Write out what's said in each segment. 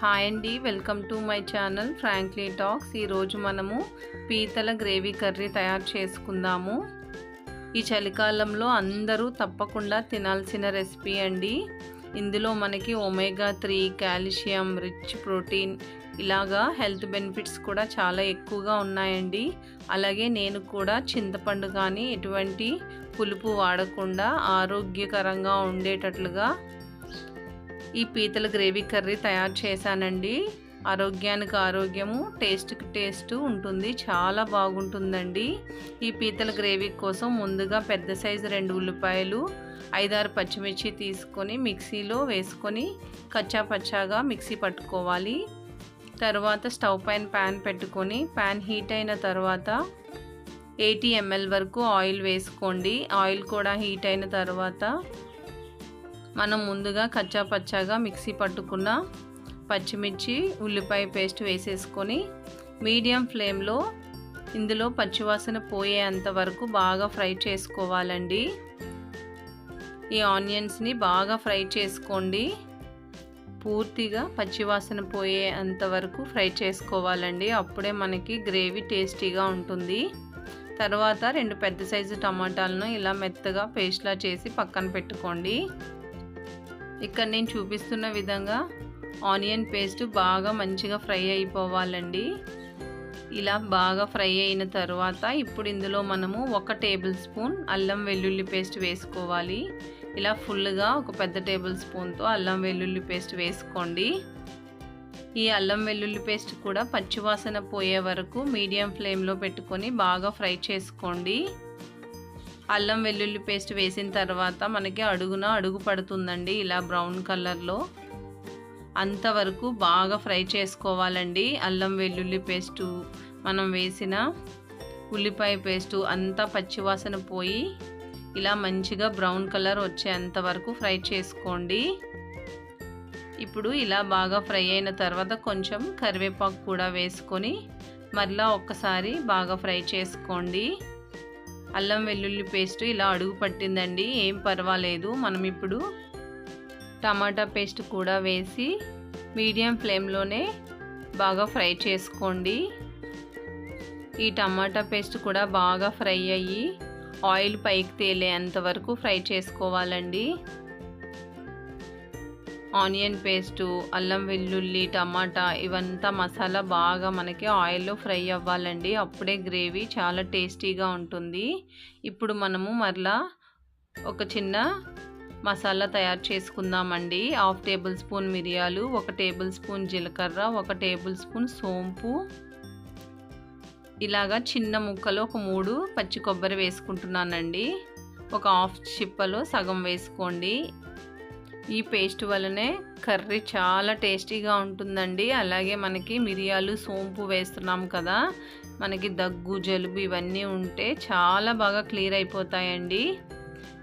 Hi అండి welcome to my channel frankly talks. ఈరోజు మనము పీతల గ్రేవీ కర్రీ తయారు చేసుకుందాము. ఈ చలికాలంలో అందరూ తప్పకుండా తినాల్సిన రెసిపీ అండి. ఇందులో మనకి omega three calcium rich protein ఇలాగా హెల్త్ బెనిఫిట్స్ కూడా చాలా ఎక్కువగా ఉన్నాయండి. అలాగే నేను కూడా చింతపండు కానీ ఎటువంటి పులుపు వాడకుండా ఆరోగ్యకరంగా ఉండేటట్లుగా ఈ పీతల గ్రేవీ కర్రీ తయారు చేశానండి. ఆరోగ్యానికి ఆరోగ్యము టేస్ట్కి టేస్ట్ ఉంటుంది. చాలా బాగుంటుందండి. ఈ పీతల గ్రేవీ కోసం ముందుగా పెద్ద సైజు రెండు ఉల్లిపాయలు ఐదారు పచ్చిమిర్చి తీసుకొని మిక్సీలో వేసుకొని కచ్చా పచ్చాగా మిక్సీ పట్టుకోవాలి. తర్వాత స్టవ్ పైన ప్యాన్ పెట్టుకొని ప్యాన్ హీట్ అయిన తర్వాత ఎయిటీ ఎంఎల్ వరకు ఆయిల్ వేసుకోండి. ఆయిల్ కూడా హీట్ అయిన తర్వాత మనం ముందుగా కచ్చా పచ్చాగా మిక్సీ పట్టుకున్న పచ్చిమిర్చి ఉల్లిపాయ పేస్ట్ వేసేసుకొని మీడియం ఫ్లేమ్లో ఇందులో పచ్చివాసన పోయేంత వరకు బాగా ఫ్రై చేసుకోవాలండి. ఈ ఆనియన్స్ని బాగా ఫ్రై చేసుకోండి. పూర్తిగా పచ్చివాసన పోయే అంతవరకు ఫ్రై చేసుకోవాలండి. అప్పుడే మనకి గ్రేవీ టేస్టీగా ఉంటుంది. తర్వాత రెండు పెద్ద సైజు టమాటాలను ఇలా మెత్తగా పేస్ట్లా చేసి పక్కన పెట్టుకోండి. ఇక్కడ నేను చూపిస్తున్న విధంగా ఆనియన్ పేస్ట్ బాగా మంచిగా ఫ్రై అయిపోవాలండి. ఇలా బాగా ఫ్రై అయిన తర్వాత ఇప్పుడు ఇందులో మనము ఒక టేబుల్ స్పూన్ అల్లం వెల్లుల్లి పేస్ట్ వేసుకోవాలి. ఇలా ఫుల్గా ఒక పెద్ద టేబుల్ స్పూన్తో అల్లం వెల్లుల్లి పేస్ట్ వేసుకోండి. ఈ అల్లం వెల్లుల్లి పేస్ట్ కూడా పచ్చివాసన పోయే వరకు మీడియం ఫ్లేమ్లో పెట్టుకొని బాగా ఫ్రై చేసుకోండి. అల్లం వెల్లుల్లి పేస్ట్ వేసిన తర్వాత మనకి అడుగున అడుగు పడుతుందండి ఇలా బ్రౌన్ కలర్లో. అంతవరకు బాగా ఫ్రై చేసుకోవాలండి అల్లం వెల్లుల్లి పేస్టు. మనం వేసిన ఉల్లిపాయ పేస్టు అంతా పచ్చివాసన పోయి ఇలా మంచిగా బ్రౌన్ కలర్ వచ్చేంత వరకు ఫ్రై చేసుకోండి. ఇప్పుడు ఇలా బాగా ఫ్రై అయిన తర్వాత కొంచెం కరివేపాకు కూడా వేసుకొని మరలా ఒక్కసారి బాగా ఫ్రై చేసుకోండి. అల్లం వెల్లుల్లి పేస్ట్ ఇలా అడుగు పట్టిందండి ఏం పర్వాలేదు. మనం ఇప్పుడు టమాటా పేస్ట్ కూడా వేసి మీడియం ఫ్లేమ్లోనే బాగా ఫ్రై చేసుకోండి. ఈ టమాటా పేస్ట్ కూడా బాగా ఫ్రై అయ్యి ఆయిల్ పైకి తేలేంత వరకు ఫ్రై చేసుకోవాలండి. ఆనియన్ పేస్టు అల్లం వెల్లుల్లి టమాటా ఇవంతా మసాలా బాగా మనకి ఆయిల్లో ఫ్రై అవ్వాలండి. అప్పుడే గ్రేవీ చాలా టేస్టీగా ఉంటుంది. ఇప్పుడు మనము మరలా ఒక చిన్న మసాలా తయారు చేసుకుందామండి. హాఫ్ టేబుల్ స్పూన్ మిరియాలు ఒక టేబుల్ స్పూన్ జీలకర్ర ఒక టేబుల్ స్పూన్ సోంపు. ఇలాగా చిన్న ముక్కలు ఒక మూడు పచ్చి కొబ్బరి వేసుకుంటున్నానండి. ఒక హాఫ్ చిప్పలో సగం వేసుకోండి. ఈ పేస్ట్ వల్లనే కర్రీ చాలా టేస్టీగా ఉంటుందండి. అలాగే మనకి మిరియాలు సోంపు వేస్తున్నాం కదా. మనకి దగ్గు జలుబు ఇవన్నీ ఉంటే చాలా బాగా క్లియర్ అయిపోతాయండి.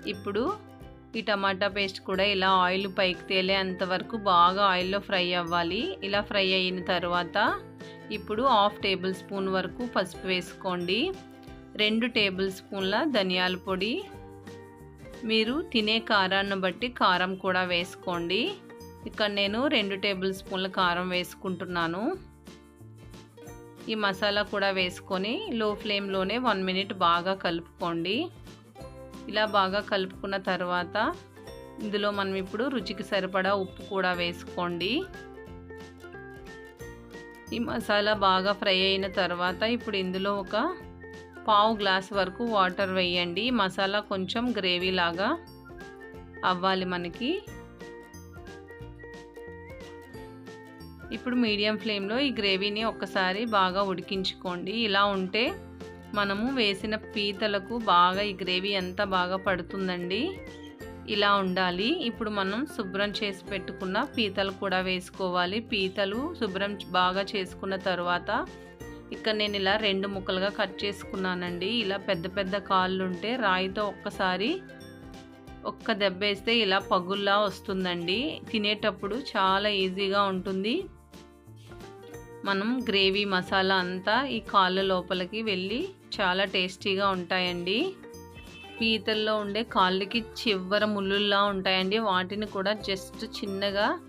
ఇప్పుడు ఈ టమాటా పేస్ట్ కూడా ఇలా ఆయిల్ పైకి తేలే అంతవరకు బాగా ఆయిల్లో ఫ్రై అవ్వాలి. ఇలా ఫ్రై అయిన తర్వాత ఇప్పుడు హాఫ్ టేబుల్ స్పూన్ వరకు పసుపు వేసుకోండి. రెండు టేబుల్ స్పూన్ల ధనియాల పొడి మీరు తినే కారాన్ని బట్టి కారం కూడా వేసుకోండి. ఇక్కడ నేను రెండు టేబుల్ స్పూన్ల కారం వేసుకుంటున్నాను. ఈ మసాలా కూడా వేసుకొని లో ఫ్లేమ్లోనే వన్ మినిట్ బాగా కలుపుకోండి. ఇలా బాగా కలుపుకున్న తర్వాత ఇందులో మనం ఇప్పుడు రుచికి సరిపడా ఉప్పు కూడా వేసుకోండి. ఈ మసాలా బాగా ఫ్రై అయిన తర్వాత ఇప్పుడు ఇందులో ఒక పావు గ్లాస్ వరకు వాటర్ వేయండి. మసాలా కొంచెం గ్రేవీ లాగా అవ్వాలి మనకి. ఇప్పుడు మీడియం ఫ్లేమ్లో ఈ గ్రేవీని ఒక్కసారి బాగా ఉడికించుకోండి. ఇలా ఉంటే మనము వేసిన పీతలకు బాగా ఈ గ్రేవీ ఎంత బాగా పడుతుందండి. ఇలా ఉండాలి. ఇప్పుడు మనం శుభ్రం చేసి పెట్టుకున్న పీతలు కూడా వేసుకోవాలి. పీతలు శుభ్రం బాగా చేసుకున్న తర్వాత ఇక్కడ నేను ఇలా రెండు ముక్కలుగా కట్ చేసుకున్నానండి. ఇలా పెద్ద పెద్ద కాళ్ళు ఉంటే రాయితో ఒక్కసారి ఒక్క దెబ్బ వేస్తే ఇలా పగుల్లా వస్తుందండి. తినేటప్పుడు చాలా ఈజీగా ఉంటుంది. మనం గ్రేవీ మసాలా అంతా ఈ కాళ్ళ లోపలికి వెళ్ళి చాలా టేస్టీగా ఉంటాయండి. పీతల్లో ఉండే కాళ్ళకి చివర ముళ్ళుల్లా ఉంటాయండి. వాటిని కూడా జస్ట్ చిన్నగా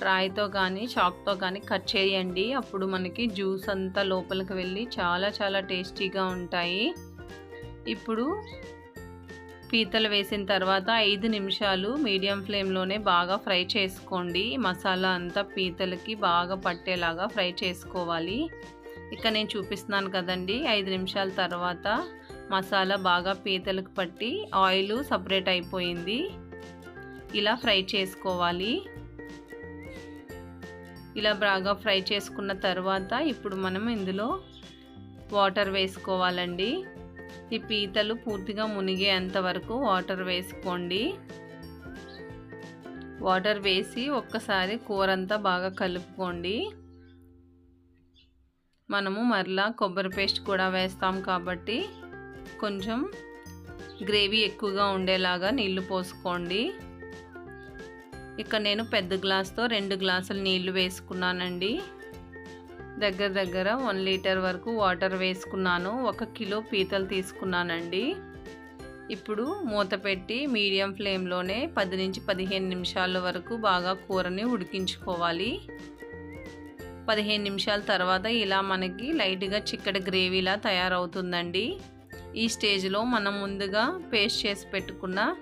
రాయితో కానీ చాక్తో కానీ కట్ చేయండి. అప్పుడు మనకి జ్యూస్ అంతా లోపలికి వెళ్ళి చాలా చాలా టేస్టీగా ఉంటాయి. ఇప్పుడు పీతలు వేసిన తర్వాత ఐదు నిమిషాలు మీడియం ఫ్లేమ్లోనే బాగా ఫ్రై చేసుకోండి. మసాలా అంతా పీతలకి బాగా పట్టేలాగా ఫ్రై చేసుకోవాలి. ఇక నేను చూపిస్తున్నాను కదండి. ఐదు నిమిషాల తర్వాత మసాలా బాగా పీతలకు పట్టి ఆయిల్ సపరేట్ అయిపోయింది. ఇలా ఫ్రై చేసుకోవాలి. ఇలా బాగా ఫ్రై చేసుకున్న తర్వాత ఇప్పుడు మనం ఇందులో వాటర్ వేసుకోవాలండి. ఈ పీతలు పూర్తిగా మునిగేంత వరకు వాటర్ వేసుకోండి. వాటర్ వేసి ఒక్కసారి కూర అంతా బాగా కలుపుకోండి. మనము మరలా కొబ్బరి పేస్ట్ కూడా వేస్తాం కాబట్టి కొంచెం గ్రేవీ ఎక్కువగా ఉండేలాగా నీళ్ళు పోసుకోండి. ఇక్కడ నేను పెద్ద గ్లాస్తో రెండు గ్లాసులు నీళ్ళు వేసుకున్నానండి. దగ్గర దగ్గర వన్ లీటర్ వరకు వాటర్ వేసుకున్నాను. ఒక కిలో పీతలు తీసుకున్నానండి. ఇప్పుడు మూత పెట్టి మీడియం ఫ్లేమ్లోనే పది నుంచి పదిహేను నిమిషాల వరకు బాగా కూరని ఉడికించుకోవాలి. పదిహేను నిమిషాల తర్వాత ఇలా మనకి లైట్గా చిక్కటి గ్రేవీలా తయారవుతుందండి. ఈ స్టేజ్లో మనం ముందుగా పేస్ట్ చేసి పెట్టుకున్న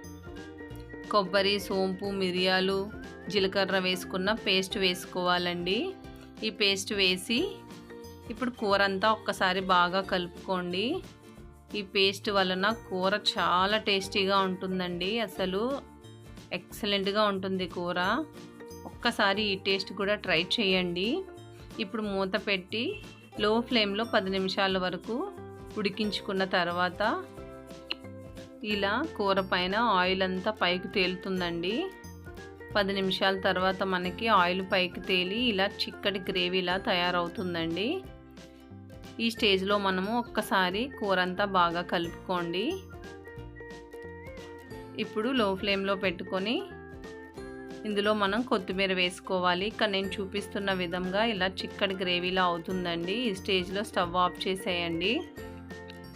కొబ్బరి సోంపు మిరియాలు జీలకర్ర వేసుకున్న పేస్ట్ వేసుకోవాలండి. ఈ పేస్ట్ వేసి ఇప్పుడు కూర అంతా ఒక్కసారి బాగా కలుపుకోండి. ఈ పేస్ట్ వలన కూర చాలా టేస్టీగా ఉంటుందండి. అసలు ఎక్సలెంట్గా ఉంటుంది కూర. ఒక్కసారి ఈ టేస్ట్ కూడా ట్రై చేయండి. ఇప్పుడు మూత పెట్టి లో ఫ్లేమ్లో పది నిమిషాల వరకు ఉడికించుకున్న తర్వాత ఇలా కూర పైన ఆయిల్ అంతా పైకి తేలుతుందండి. పది నిమిషాల తర్వాత మనకి ఆయిల్ పైకి తేలి ఇలా చిక్కటి గ్రేవీలా తయారవుతుందండి. ఈ స్టేజ్లో మనము ఒక్కసారి కూర అంతా బాగా కలుపుకోండి. ఇప్పుడు లో ఫ్లేమ్లో పెట్టుకొని ఇందులో మనం కొత్తిమీర వేసుకోవాలి. ఇక్కడ నేను చూపిస్తున్న విధంగా ఇలా చిక్కటి గ్రేవీలా అవుతుందండి. ఈ స్టేజ్లో స్టవ్ ఆఫ్ చేసేయండి.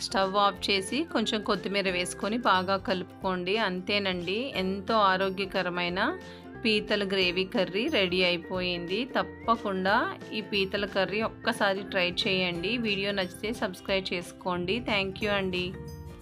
స్టవ్ ఆఫ్ చేసి కొంచెం కొత్తిమీర వేసుకొని బాగా కలుపుకోండి. అంతేనండి ఎంతో ఆరోగ్యకరమైన పీతల గ్రేవీ కర్రీ రెడీ అయిపోయింది. తప్పకుండా ఈ పీతల కర్రీ ఒక్కసారి ట్రై చేయండి. వీడియో నచ్చితే సబ్స్క్రైబ్ చేసుకోండి. థ్యాంక్ యూ అండి.